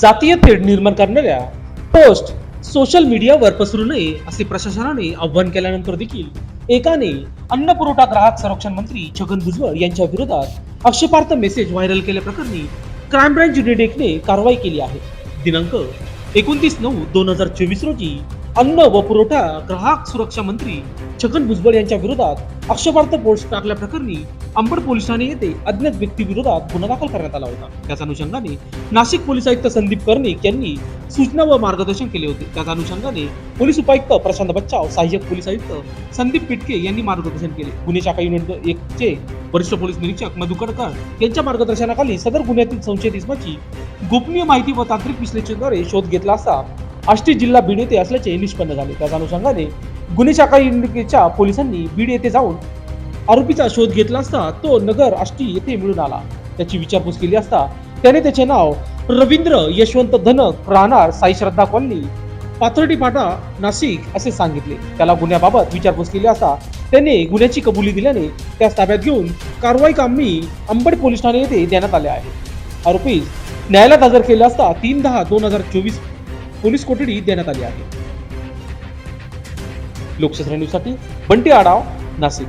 जातीय तेढ निर्माण करणाऱ्या पोस्ट सोशल मीडियावर पसरू नये असे प्रशासनाने आव्हान केल्यानंतर देखील एकाने अन्न पुरवठा ग्राहक संरक्षण मंत्री छगन भुजबळ यांच्या विरोधात आक्षेपार्थ मेसेज व्हायरल केल्याप्रकरणी क्राईम ब्रँच युनिट एकने कारवाई केली आहे. दिनांक एकोणतीस नऊ दोन हजार चोवीस रोजी अन्न व पुरवठा ग्राहक सुरक्षा मंत्री छगन भुजबळ यांच्या विरोधात आक्षेपार्थ पोस्ट टाकल्याप्रकरणी अंबड पोलीस ठाणे येथे अज्ञात व्यक्ती विरोधात गुन्हा दाखल करण्यात आला होता. त्याच अनुषंगाने नाशिक पोलीस आयुक्त संदीप कर्णिक यांनी सूचना व मार्गदर्शन केले होते. त्याच अनुषंगाने पोलीस उपायुक्त प्रशांत बच्चाव सहाय्यक पोलीस आयुक्त संदीप पिटके यांनी मार्गदर्शन केले. गुन्हे शाखा युनिट एक चे वरिष्ठ पोलीस निरीक्षक मधुकरकर यांच्या मार्गदर्शनाखाली सदर गुन्ह्यातील संशयित इसमाची गोपनीय माहिती व तांत्रिक विश्लेषणाद्वारे शोध घेतला असता आष्टी जिल्हा बीड येथे असल्याचे निष्पन्न झाले. त्याच अनुषंगाने गुन्हे शाखा युनिटच्या पोलिसांनी बीड येथे जाऊन आरोपीचा शोध घेतला असता तो नगर आष्टी येथे मिळून आला. त्याची विचारपूस केली असता त्याने त्याचे नाव रवींद्र यशवंत धनक राहणार साई श्रद्धा कॉलनी पाथर्डी फाटा नाशिक असे सांगितले. त्याला गुन्ह्याबाबत विचारपूस केली असता त्याने गुन्ह्याची कबुली दिल्याने त्यास ताब्यात घेऊन कारवाई कामी अंबड पोलीस ठाणे येथे देण्यात आले आहे. आरोपी न्यायालयात हजर केले असता तीन दहा दोन हजार चोवीस पोलीस कोठडी देण्यात आली आहे. लोकशास्त्र न्यूजसाठी बंटी आडाव नाशिक.